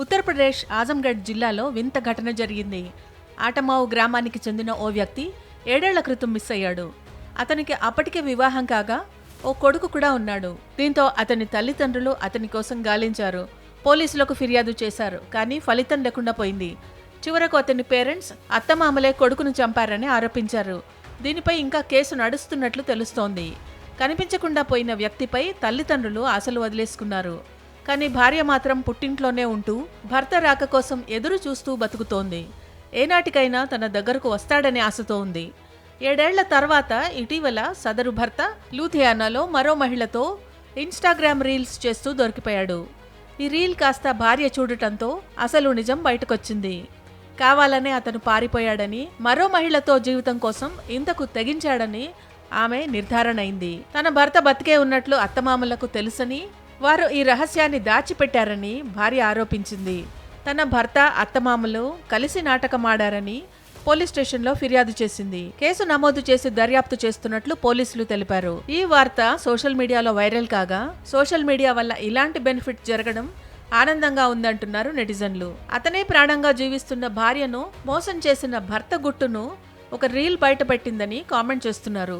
ఉత్తరప్రదేశ్ ఆజంగఢ్ జిల్లాలో వింత ఘటన జరిగింది. ఆటమావు గ్రామానికి చెందిన ఓ వ్యక్తి ఏడేళ్ళ క్రితం మిస్ అయ్యాడు. అతనికి అప్పటికే వివాహం కాగా ఓ కొడుకు కూడా ఉన్నాడు. దీంతో అతని తల్లిదండ్రులు అతని కోసం గాలించారు. పోలీసులకు ఫిర్యాదు చేశారు కానీ ఫలితం లేకుండా పోయింది. చివరకు అతని పేరెంట్స్ అత్తమామలే కొడుకును చంపారని ఆరోపించారు. దీనిపై ఇంకా కేసు నడుస్తున్నట్లు తెలుస్తోంది. కనిపించకుండా పోయిన వ్యక్తిపై తల్లిదండ్రులు ఆశలు వదిలేసుకున్నారు. కానీ భార్య మాత్రం పుట్టింట్లోనే ఉంటూ భర్త రాక కోసం ఎదురు చూస్తూ బతుకుతోంది. ఏనాటికైనా తన దగ్గరకు వస్తాడనే ఆశతో ఉంది. ఏడేళ్ళ తర్వాత ఇటీవల సదరు భర్త లూథియానాలో మరో మహిళతో ఇన్స్టాగ్రామ్ రీల్స్ చేస్తూ దొరికిపోయాడు. ఈ రీల్ కాస్త భార్య చూడటంతో అసలు నిజం బయటకొచ్చింది. కావాలనే అతను పారిపోయాడని మరో మహిళతో జీవితం కోసం ఇంతకు తెగించాడని ఆమె నిర్ధారణ అయింది తన భర్త బతికే ఉన్నట్లు అత్తమామలకు తెలుసని వారు ఈ రహస్యాన్ని దాచిపెట్టారని భార్య ఆరోపించింది. తన భర్త అత్తమామలు కలిసి నాటకమాడారని పోలీస్ స్టేషన్లో ఫిర్యాదు చేసింది. కేసు నమోదు చేసి దర్యాప్తు చేస్తున్నట్లు పోలీసులు తెలిపారు. ఈ వార్త సోషల్ మీడియాలో వైరల్ కాగా సోషల్ మీడియా వల్ల ఇలాంటి బెనిఫిట్ జరగడం ఆనందంగా ఉందంటున్నారు నెటిజన్లు. అతనే ప్రాణంగా జీవిస్తున్న భార్యను మోసం చేసిన భర్త గుట్టును ఒక రీల్ బయటపెట్టిందని కామెంట్ చేస్తున్నారు.